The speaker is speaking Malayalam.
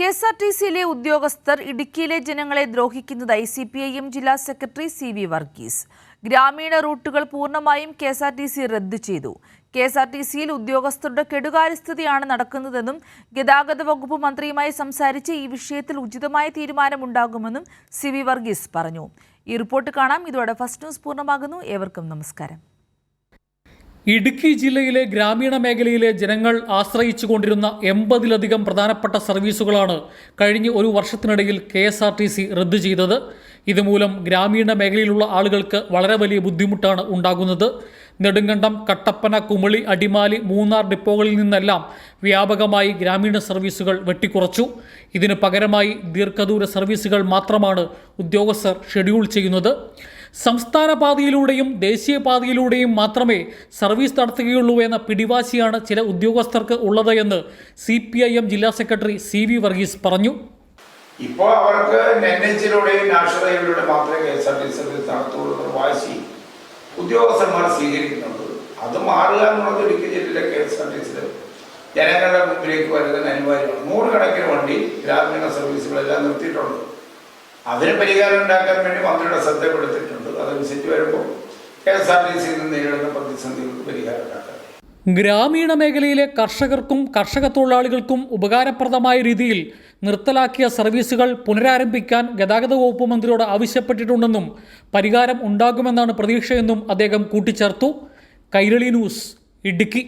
കെ എസ് ആർ ടി സിയിലെ ഉദ്യോഗസ്ഥർ ഇടുക്കിയിലെ ജനങ്ങളെ ദ്രോഹിക്കുന്നതായി സി പി ഐ എം ജില്ലാ സെക്രട്ടറി സി വി വർഗീസ്. ഗ്രാമീണ റൂട്ടുകൾ പൂർണമായും K S R T C റദ്ദു ചെയ്തു. കെ എസ് ആർ ടി സിയിൽ ഉദ്യോഗസ്ഥരുടെ കെടുകാര്യസ്ഥതയാണ് നടക്കുന്നതെന്നും ഗതാഗത വകുപ്പ് മന്ത്രിയുമായി സംസാരിച്ച് ഈ വിഷയത്തിൽ ഉചിതമായ തീരുമാനമുണ്ടാകുമെന്നും സി വി വർഗീസ് പറഞ്ഞു. ഈ റിപ്പോർട്ട് കാണാം. ഇതോടെ ഫസ്റ്റ് ന്യൂസ് പൂർണമാകുന്നു. ഏവർക്കും നമസ്കാരം. ഇടുക്കി ജില്ലയിലെ ഗ്രാമീണ മേഖലയിലെ ജനങ്ങൾ ആശ്രയിച്ചു കൊണ്ടിരുന്ന എൺപതിലധികം പ്രധാനപ്പെട്ട സർവീസുകളാണ് കഴിഞ്ഞ ഒരു വർഷത്തിനിടയിൽ K S R T C റദ്ദു ചെയ്തത്. ഇതുമൂലം ഗ്രാമീണ മേഖലയിലുള്ള ആളുകൾക്ക് വളരെ വലിയ ബുദ്ധിമുട്ടാണ് ഉണ്ടാകുന്നത്. നെടുങ്കണ്ടം കട്ടപ്പന കുമളി അടിമാലി മൂന്നാർ ഡിപ്പോകളിൽ നിന്നെല്ലാം വ്യാപകമായി ഗ്രാമീണ സർവീസുകൾ വെട്ടിക്കുറച്ചു. ഇതിന് പകരമായി ദീർഘദൂര സർവീസുകൾ മാത്രമാണ് ഉദ്യോഗസ്ഥർ ഷെഡ്യൂൾ ചെയ്യുന്നത്. സംസ്ഥാന പാതയിലൂടെയും ദേശീയപാതയിലൂടെയും മാത്രമേ സർവീസ് നടത്തുകയുള്ളൂ എന്ന പിടിവാശിയാണ് ചില ഉദ്യോഗസ്ഥർക്ക് ഉള്ളത് എന്ന് സി പി ഐ എം ജില്ലാ സെക്രട്ടറി സി വി വർഗീസ് പറഞ്ഞു. ഇപ്പോൾ അവർക്ക് എൻ എച്ചിലൂടെയും നാഷണൽ ഹൈവേയിലൂടെ മാത്രമേ K S R T service നടത്തുള്ളൂ വാശി ഉദ്യോഗസ്ഥന്മാർ സ്വീകരിക്കുന്നുണ്ട്. അത് മാറുക എന്നുള്ളത് ഇടുക്കി ജില്ലയിലെ കെ എസ് ആർ ടി സിയിൽ ജനങ്ങളുടെ മുമ്പിലേക്ക് വരുന്നത് അനിവാര്യമാണ്. നൂറുകണക്കിന് വണ്ടി ഗ്രാമീണ സർവീസുകളെല്ലാം നിർത്തിയിട്ടുണ്ട്. അതിന് പരിഹാരം ഉണ്ടാക്കാൻ വേണ്ടി മന്ത്രിയുടെ ശ്രദ്ധപ്പെടുത്തിയിട്ടുണ്ട് അതനുസരിച്ച് വരുമ്പോൾ കെ എസ് ആർ ടി സിയിൽ നിന്ന് നേരിടുന്ന പ്രതിസന്ധികൾക്ക് പരിഹാരം ഉണ്ടാക്കാൻ ഗ്രാമീണ മേഖലയിലെ കർഷകർക്കും കർഷക തൊഴിലാളികൾക്കും ഉപകാരപ്രദമായ രീതിയിൽ നിർത്തലാക്കിയ സർവീസുകൾ പുനരാരംഭിക്കാൻ ഗതാഗത വകുപ്പ് മന്ത്രിയോട് ആവശ്യപ്പെട്ടിട്ടുണ്ടെന്നും പരിഹാരം ഉണ്ടാകുമെന്നാണ് പ്രതീക്ഷയെന്നും അദ്ദേഹം കൂട്ടിച്ചേർത്തു. കൈരളി ന്യൂസ് ഇടുക്കി.